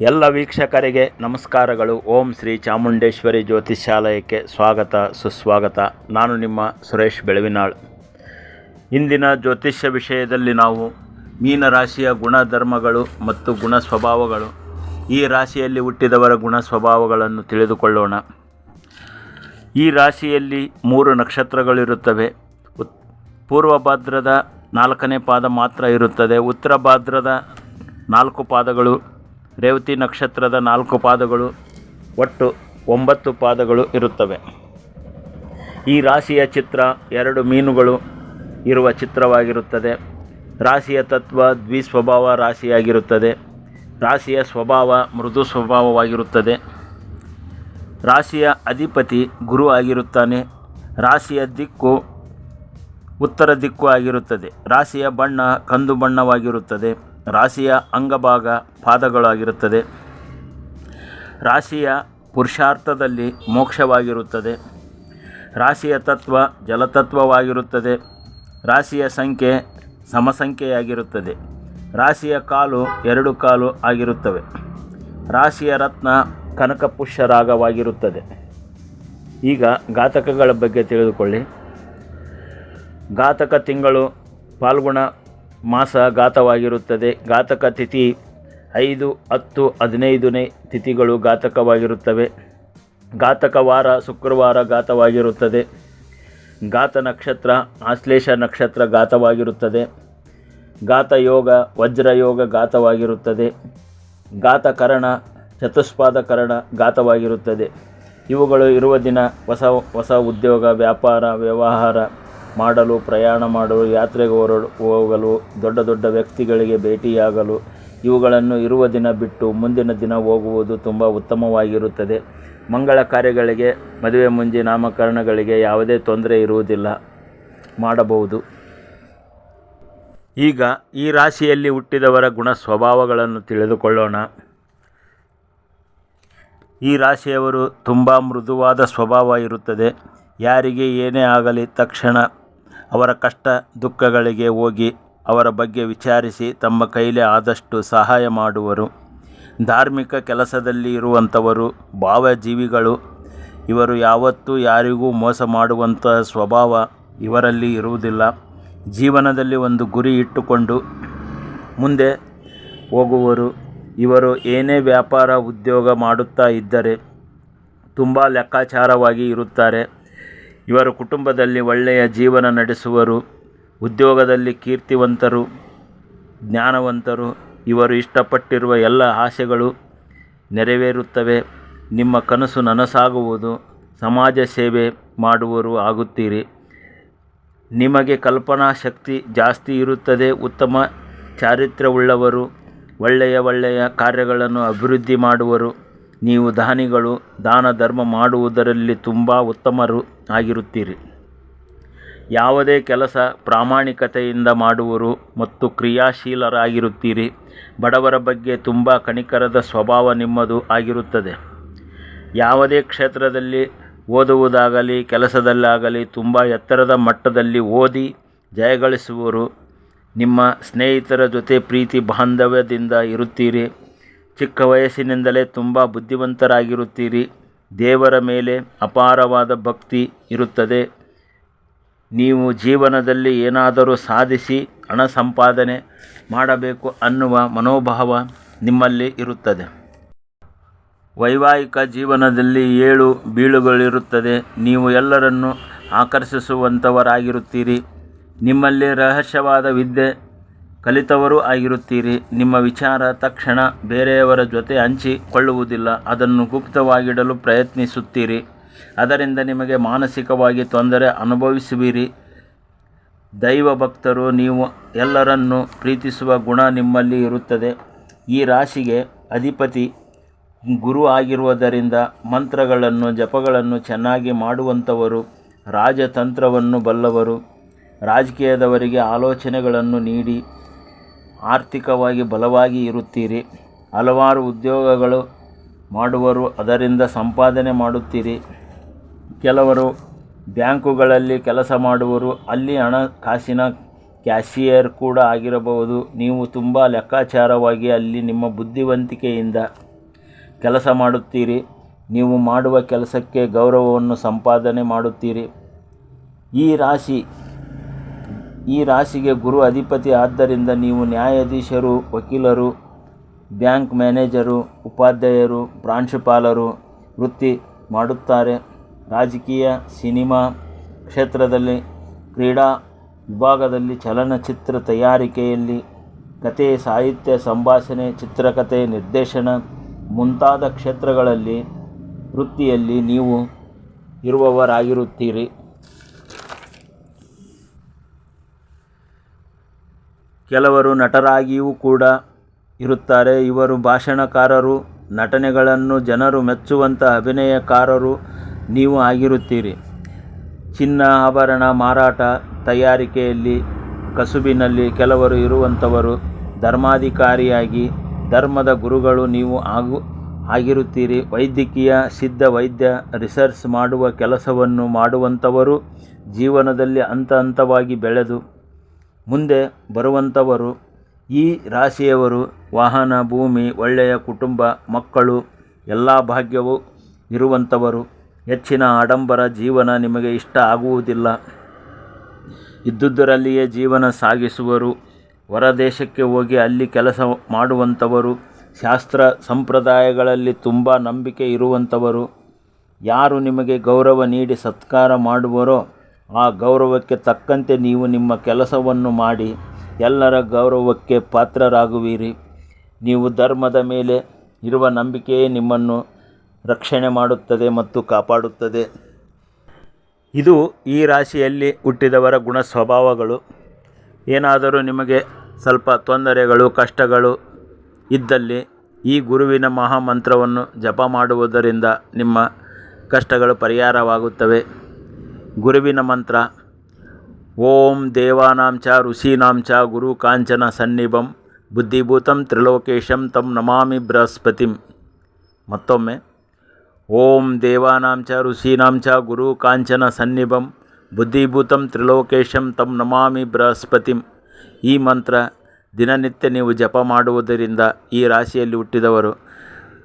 ಎಲ್ಲ ವೀಕ್ಷಕರಿಗೆ ನಮಸ್ಕಾರಗಳು. ಓಂ ಶ್ರೀ ಚಾಮುಂಡೇಶ್ವರಿ ಜ್ಯೋತಿಷ್ಯಾಲಯಕ್ಕೆ ಸ್ವಾಗತ, ಸುಸ್ವಾಗತ. ನಾನು ನಿಮ್ಮ ಸುರೇಶ್ ಬೆಳವಿನಾಳ್. ಇಂದಿನ ಜ್ಯೋತಿಷ್ಯ ವಿಷಯದಲ್ಲಿ ನಾವು ಮೀನ ರಾಶಿಯ ಗುಣಧರ್ಮಗಳು ಮತ್ತು ಗುಣ ಸ್ವಭಾವಗಳು ಈ ರಾಶಿಯಲ್ಲಿ ಹುಟ್ಟಿದವರ ಗುಣ ಸ್ವಭಾವಗಳನ್ನು ತಿಳಿದುಕೊಳ್ಳೋಣ. ಈ ರಾಶಿಯಲ್ಲಿ ಮೂರು ನಕ್ಷತ್ರಗಳಿರುತ್ತವೆ. ಉತ್, ಪೂರ್ವ ಭಾದ್ರದ ನಾಲ್ಕನೇ ಪಾದ ಮಾತ್ರ ಇರುತ್ತದೆ. ಉತ್ತರ ಭಾದ್ರದ ನಾಲ್ಕು ಪಾದಗಳು ರೇವತಿ ನಕ್ಷತ್ರದ ನಾಲ್ಕು ಪಾದಗಳು ಒಟ್ಟು ಒಂಬತ್ತು ಪಾದಗಳು ಇರುತ್ತವೆ. ಈ ರಾಶಿಯ ಚಿತ್ರ ಎರಡು ಮೀನುಗಳು ಇರುವ ಚಿತ್ರವಾಗಿರುತ್ತದೆ. ರಾಶಿಯ ತತ್ವ ದ್ವಿಸ್ವಭಾವ ರಾಶಿಯಾಗಿರುತ್ತದೆ. ರಾಶಿಯ ಸ್ವಭಾವ ಮೃದು ಸ್ವಭಾವವಾಗಿರುತ್ತದೆ. ರಾಶಿಯ ಅಧಿಪತಿ ಗುರು ಆಗಿರುತ್ತಾನೆ. ರಾಶಿಯ ದಿಕ್ಕು ಉತ್ತರ ದಿಕ್ಕು ಆಗಿರುತ್ತದೆ. ರಾಶಿಯ ಬಣ್ಣ ಕಂದು ಬಣ್ಣವಾಗಿರುತ್ತದೆ. ರಾಶಿಯ ಅಂಗಭಾಗ ಪಾದಗಳಾಗಿರುತ್ತದೆ. ರಾಶಿಯ ಪುರುಷಾರ್ಥದಲ್ಲಿ ಮೋಕ್ಷವಾಗಿರುತ್ತದೆ. ರಾಶಿಯ ತತ್ವ ಜಲತತ್ವವಾಗಿರುತ್ತದೆ. ರಾಶಿಯ ಸಂಖ್ಯೆ ಸಮಸಂಖ್ಯೆಯಾಗಿರುತ್ತದೆ. ರಾಶಿಯ ಕಾಲು ಎರಡು ಕಾಲು ಆಗಿರುತ್ತವೆ. ರಾಶಿಯ ರತ್ನ ಕನಕಪುಷ್ಯರಾಗವಾಗಿರುತ್ತದೆ ಈಗ ಘಾತಕಗಳ ಬಗ್ಗೆ ತಿಳಿದುಕೊಳ್ಳಿ. ಘಾತಕ ತಿಂಗಳು ಫಾಲ್ಗುಣ ಮಾಸ ಘಾತವಾಗಿರುತ್ತದೆ. ಘಾತಕ ತಿಥಿ ಐದು, ಹತ್ತು, ಹದಿನೈದನೇ ತಿಥಿಗಳು ಘಾತಕವಾಗಿರುತ್ತವೆ. ಘಾತಕ ವಾರ ಶುಕ್ರವಾರ ಘಾತವಾಗಿರುತ್ತದೆ. ಘಾತ ನಕ್ಷತ್ರ, ಆಶ್ಲೇಷ ನಕ್ಷತ್ರ ಘಾತವಾಗಿರುತ್ತದೆ. ಘಾತ ಯೋಗ ವಜ್ರಯೋಗ ಘಾತವಾಗಿರುತ್ತದೆ. ಘಾತಕರಣ ಚತುಷ್ಪಾದ ಕರಣ ಘಾತವಾಗಿರುತ್ತದೆ. ಇವುಗಳು ಇರುವ ದಿನ, ಹೊಸ ಹೊಸ ಉದ್ಯೋಗ, ವ್ಯಾಪಾರ, ವ್ಯವಹಾರ ಮಾಡಲು, ಪ್ರಯಾಣ ಮಾಡಲು, ಯಾತ್ರೆಗೆ ಹೊರಡು, ಹೋಗಲು, ದೊಡ್ಡ ದೊಡ್ಡ ವ್ಯಕ್ತಿಗಳಿಗೆ ಭೇಟಿಯಾಗಲು, ಇವುಗಳನ್ನು ಇರುವ ದಿನ ಬಿಟ್ಟು ಮುಂದಿನ ದಿನ ಹೋಗುವುದು ತುಂಬ ಉತ್ತಮವಾಗಿರುತ್ತದೆ. ಮಂಗಳ ಕಾರ್ಯಗಳಿಗೆ, ಮದುವೆ ಮುಂಜಿ ನಾಮಕರಣಗಳಿಗೆ ಯಾವುದೇ ತೊಂದರೆ ಇರುವುದಿಲ್ಲ. ಮಾಡಬಹುದು. ಈಗ ಈ ರಾಶಿಯಲ್ಲಿ ಹುಟ್ಟಿದವರ ಗುಣ ಸ್ವಭಾವಗಳನ್ನು ತಿಳಿದುಕೊಳ್ಳೋಣ. ಈ ರಾಶಿಯವರು ತುಂಬ ಮೃದುವಾದ ಸ್ವಭಾವ ಇರುತ್ತದೆ. ಯಾರಿಗೆ ಏನೇ ಆಗಲಿ ತಕ್ಷಣ ಅವರ ಕಷ್ಟ ದುಃಖಗಳಿಗೆ ಹೋಗಿ ಅವರ ಬಗ್ಗೆ ವಿಚಾರಿಸಿ ತಮ್ಮ ಕೈಲಿ ಆದಷ್ಟು ಸಹಾಯ ಮಾಡುವರು. ಧಾರ್ಮಿಕ ಕೆಲಸದಲ್ಲಿ ಇರುವಂಥವರು, ಭಾವಜೀವಿಗಳು, ಇವರು ಯಾವತ್ತೂ ಯಾರಿಗೂ ಮೋಸ ಮಾಡುವಂಥ ಸ್ವಭಾವ ಇವರಲ್ಲಿ ಇರುವುದಿಲ್ಲ. ಜೀವನದಲ್ಲಿ ಒಂದು ಗುರಿ ಇಟ್ಟುಕೊಂಡು ಮುಂದೆ ಹೋಗುವರು. ಇವರು ಏನೇ ವ್ಯಾಪಾರ ಉದ್ಯೋಗ ಮಾಡುತ್ತಾ ಇದ್ದರೆ ತುಂಬ ಲೆಕ್ಕಾಚಾರವಾಗಿ ಇರುತ್ತಾರೆ. ಇವರ ಕುಟುಂಬದಲ್ಲಿ ಒಳ್ಳೆಯ ಜೀವನ ನಡೆಸುವರು, ಉದ್ಯೋಗದಲ್ಲಿ ಕೀರ್ತಿವಂತರು, ಜ್ಞಾನವಂತರು. ಇವರು ಇಷ್ಟಪಟ್ಟಿರುವ ಎಲ್ಲ ಆಸೆಗಳು ನೆರವೇರುತ್ತವೆ. ನಿಮ್ಮ ಕನಸು ನನಸಾಗುವುದು. ಸಮಾಜ ಸೇವೆ ಮಾಡುವರು ಆಗುತ್ತೀರಿ. ನಿಮಗೆ ಕಲ್ಪನಾ ಶಕ್ತಿ ಜಾಸ್ತಿ ಇರುತ್ತದೆ. ಉತ್ತಮ ಚಾರಿತ್ರ್ಯವುಳ್ಳವರು, ಒಳ್ಳೆಯ ಒಳ್ಳೆಯ ಕಾರ್ಯಗಳನ್ನು ಅಭಿವೃದ್ಧಿ ಮಾಡುವರು. ನೀವು ದಾನಿಗಳು ದಾನ ಧರ್ಮ ಮಾಡುವುದರಲ್ಲಿ ತುಂಬ ಉತ್ತಮರು ಆಗಿರುತ್ತೀರಿ. ಯಾವುದೇ ಕೆಲಸ ಪ್ರಾಮಾಣಿಕತೆಯಿಂದ ಮಾಡುವರು ಮತ್ತು ಕ್ರಿಯಾಶೀಲರಾಗಿರುತ್ತೀರಿ. ಬಡವರ ಬಗ್ಗೆ ತುಂಬ ಕಣಿಕರದ ಸ್ವಭಾವ ನಿಮ್ಮದು ಆಗಿರುತ್ತದೆ. ಯಾವುದೇ ಕ್ಷೇತ್ರದಲ್ಲಿ ಓದುವುದಾಗಲಿ, ಕೆಲಸದಲ್ಲಾಗಲಿ ತುಂಬ ಎತ್ತರದ ಮಟ್ಟದಲ್ಲಿ ಓದಿ ಜಯಗಳಿಸುವರು ನಿಮ್ಮ ಸ್ನೇಹಿತರ ಜೊತೆ ಪ್ರೀತಿ ಬಾಂಧವ್ಯದಿಂದ ಇರುತ್ತೀರಿ. ಚಿಕ್ಕ ವಯಸ್ಸಿನಿಂದಲೇ ತುಂಬ ಬುದ್ಧಿವಂತರಾಗಿರುತ್ತೀರಿ. ದೇವರ ಮೇಲೆ ಅಪಾರವಾದ ಭಕ್ತಿ ಇರುತ್ತದೆ. ನೀವು ಜೀವನದಲ್ಲಿ ಏನಾದರೂ ಸಾಧಿಸಿ ಹಣ ಸಂಪಾದನೆ ಮಾಡಬೇಕು ಅನ್ನುವ ಮನೋಭಾವ ನಿಮ್ಮಲ್ಲಿ ಇರುತ್ತದೆ. ವೈವಾಹಿಕ ಜೀವನದಲ್ಲಿ ಏಳು ಬೀಳುಗಳಿರುತ್ತದೆ. ನೀವು ಎಲ್ಲರನ್ನು ಆಕರ್ಷಿಸುವಂಥವರಾಗಿರುತ್ತೀರಿ ನಿಮ್ಮಲ್ಲಿ ರಹಸ್ಯವಾದ ವಿದ್ಯೆ ಕಲಿತವರೂ ಆಗಿರುತ್ತೀರಿ. ನಿಮ್ಮ ವಿಚಾರ ತಕ್ಷಣ ಬೇರೆಯವರ ಜೊತೆ ಹಂಚಿಕೊಳ್ಳುವುದಿಲ್ಲ. ಅದನ್ನು ಗುಪ್ತವಾಗಿಡಲು ಪ್ರಯತ್ನಿಸುತ್ತೀರಿ. ಅದರಿಂದ ನಿಮಗೆ ಮಾನಸಿಕವಾಗಿ ತೊಂದರೆ ಅನುಭವಿಸುವಿರಿ. ದೈವ ಭಕ್ತರು ನೀವು ಎಲ್ಲರನ್ನು ಪ್ರೀತಿಸುವ ಗುಣ ನಿಮ್ಮಲ್ಲಿ ಇರುತ್ತದೆ. ಈ ರಾಶಿಗೆ ಅಧಿಪತಿ ಗುರು ಆಗಿರುವುದರಿಂದ ಮಂತ್ರಗಳನ್ನು, ಜಪಗಳನ್ನು ಚೆನ್ನಾಗಿ ಮಾಡುವಂಥವರು, ರಾಜತಂತ್ರವನ್ನು ಬಲ್ಲವರು. ರಾಜಕೀಯದವರಿಗೆ ಆಲೋಚನೆಗಳನ್ನು ನೀಡಿ ಆರ್ಥಿಕವಾಗಿ ಬಲವಾಗಿ ಇರುತ್ತೀರಿ. ಹಲವಾರು ಉದ್ಯೋಗಗಳು ಮಾಡುವರು ಅದರಿಂದ ಸಂಪಾದನೆ ಮಾಡುತ್ತೀರಿ. ಕೆಲವರು ಬ್ಯಾಂಕುಗಳಲ್ಲಿ ಕೆಲಸ ಮಾಡುವರು, ಅಲ್ಲಿ ಹಣಕಾಸಿನ ಕ್ಯಾಶಿಯರ್ ಕೂಡ ಆಗಿರಬಹುದು. ನೀವು ತುಂಬ ಲೆಕ್ಕಾಚಾರವಾಗಿ ಅಲ್ಲಿ ನಿಮ್ಮ ಬುದ್ಧಿವಂತಿಕೆಯಿಂದ ಕೆಲಸ ಮಾಡುತ್ತೀರಿ. ನೀವು ಮಾಡುವ ಕೆಲಸಕ್ಕೆ ಗೌರವವನ್ನು ಸಂಪಾದನೆ ಮಾಡುತ್ತೀರಿ. ಈ ರಾಶಿ ಈ ರಾಶಿಗೆ ಗುರು ಅಧಿಪತಿ ಆದ್ದರಿಂದ ನೀವು ನ್ಯಾಯಾಧೀಶರು, ವಕೀಲರು, ಬ್ಯಾಂಕ್ ಮ್ಯಾನೇಜರು, ಉಪಾಧ್ಯಾಯರು, ಪ್ರಾಂಶುಪಾಲರು, ವೃತ್ತಿ ಮಾಡುತ್ತಾರೆ. ರಾಜಕೀಯ, ಸಿನಿಮಾ ಕ್ಷೇತ್ರದಲ್ಲಿ, ಕ್ರೀಡಾ ವಿಭಾಗದಲ್ಲಿ ಚಲನಚಿತ್ರ ತಯಾರಿಕೆಯಲ್ಲಿ ಕತೆ, ಸಾಹಿತ್ಯ, ಸಂಭಾಷಣೆ ಚಿತ್ರಕಥೆ ನಿರ್ದೇಶನ ಮುಂತಾದ ಕ್ಷೇತ್ರಗಳಲ್ಲಿ ವೃತ್ತಿಯಲ್ಲಿ ನೀವು ಇರುವವರಾಗಿರುತ್ತೀರಿ. ಕೆಲವರು ನಟರಾಗಿಯೂ ಕೂಡ ಇರುತ್ತಾರೆ. ಇವರು ಭಾಷಣಕಾರರು, ನಟನೆಗಳನ್ನು ಜನರು ಮೆಚ್ಚುವಂಥ ಅಭಿನಯಕಾರರು ನೀವು ಆಗಿರುತ್ತೀರಿ. ಚಿನ್ನ, ಆಭರಣ, ಮಾರಾಟ, ತಯಾರಿಕೆಯಲ್ಲಿ ಕಸುಬಿನಲ್ಲಿ ಕೆಲವರು ಇರುವಂಥವರು ಧರ್ಮಾಧಿಕಾರಿಯಾಗಿ, ಧರ್ಮದ ಗುರುಗಳು ನೀವು ಆಗು, ಆಗಿರುತ್ತೀರಿ. ವೈದ್ಯಕೀಯ, ಸಿದ್ಧ ವೈದ್ಯ, ರಿಸರ್ಚ್ ಮಾಡುವ ಕೆಲಸವನ್ನು ಮಾಡುವಂಥವರು ಜೀವನದಲ್ಲಿ ಹಂತ ಹಂತವಾಗಿ ಬೆಳೆದು ಮುಂದೆ ಬರುವಂಥವರು, ಈ ರಾಶಿಯವರು ವಾಹನ, ಭೂಮಿ, ಒಳ್ಳೆಯ ಕುಟುಂಬ, ಮಕ್ಕಳು, ಎಲ್ಲ ಭಾಗ್ಯವೂ ಇರುವಂಥವರು. ಹೆಚ್ಚಿನ ಆಡಂಬರ ಜೀವನ ನಿಮಗೆ ಇಷ್ಟ ಆಗುವುದಿಲ್ಲ. ಇದ್ದುದರಲ್ಲಿಯೇ ಜೀವನ ಸಾಗಿಸುವರು. ಹೊರದೇಶಕ್ಕೆ ಹೋಗಿ ಅಲ್ಲಿ ಕೆಲಸ ಮಾಡುವಂಥವರು. ಶಾಸ್ತ್ರ ಸಂಪ್ರದಾಯಗಳಲ್ಲಿ ತುಂಬ ನಂಬಿಕೆ ಇರುವಂಥವರು. ಯಾರು ನಿಮಗೆ ಗೌರವ ನೀಡಿ ಸತ್ಕಾರ ಮಾಡುವರೋ ಆ ಗೌರವಕ್ಕೆ ತಕ್ಕಂತೆ ನೀವು ನಿಮ್ಮ ಕೆಲಸವನ್ನು ಮಾಡಿ ಎಲ್ಲರ ಗೌರವಕ್ಕೆ ಪಾತ್ರರಾಗುವಿರಿ. ನೀವು ಧರ್ಮದ ಮೇಲೆ ಇರುವ ನಂಬಿಕೆಯೇ ನಿಮ್ಮನ್ನು ರಕ್ಷಣೆ ಮಾಡುತ್ತದೆ ಮತ್ತು ಕಾಪಾಡುತ್ತದೆ. ಇದು ಈ ರಾಶಿಯಲ್ಲಿ ಹುಟ್ಟಿದವರ ಗುಣ ಸ್ವಭಾವಗಳು ಏನಾದರೂ ನಿಮಗೆ ಸ್ವಲ್ಪ ತೊಂದರೆಗಳು, ಕಷ್ಟಗಳು ಇದ್ದಲ್ಲಿ ಈ ಗುರುವಿನ ಮಹಾಮಂತ್ರವನ್ನು ಜಪ ಮಾಡುವುದರಿಂದ ನಿಮ್ಮ ಕಷ್ಟಗಳು ಪರಿಹಾರವಾಗುತ್ತವೆ. ಗುರುವಿನ ಮಂತ್ರ. ಓಂ ದೇವಾನಾಂ ಋಷೀನಾಂಚ ಋಷೀನಾಂ ಗುರು ಕಾಂಚನ ಸನ್ನಿಭಂ ಬುದ್ಧಿಭೂತಂ ತ್ರಿಲೋಕೇಶಂ ತಂ ನಮಾಮಿ ಬೃಹಸ್ಪತಿಂ. ಮತ್ತೊಮ್ಮೆ, ಓಂ ದೇವಾನಾಂ ಚ ಋಷೀನಾಂ ಗುರು ಕಾಂಚನ ಸನ್ನಿಭಂ ಬುದ್ಧಿಭೂತಂ ತ್ರಿಲೋಕೇಶಂ ತಂ ನಮಾಮಿ ಬೃಹಸ್ಪತಿಂ. ಈ ಮಂತ್ರ ದಿನನಿತ್ಯ ನೀವು ಜಪ ಮಾಡುವುದರಿಂದ ಈ ರಾಶಿಯಲ್ಲಿ ಹುಟ್ಟಿದವರು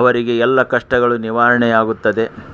ಅವರಿಗೆ ಎಲ್ಲ ಕಷ್ಟಗಳು ನಿವಾರಣೆಯಾಗುತ್ತದೆ.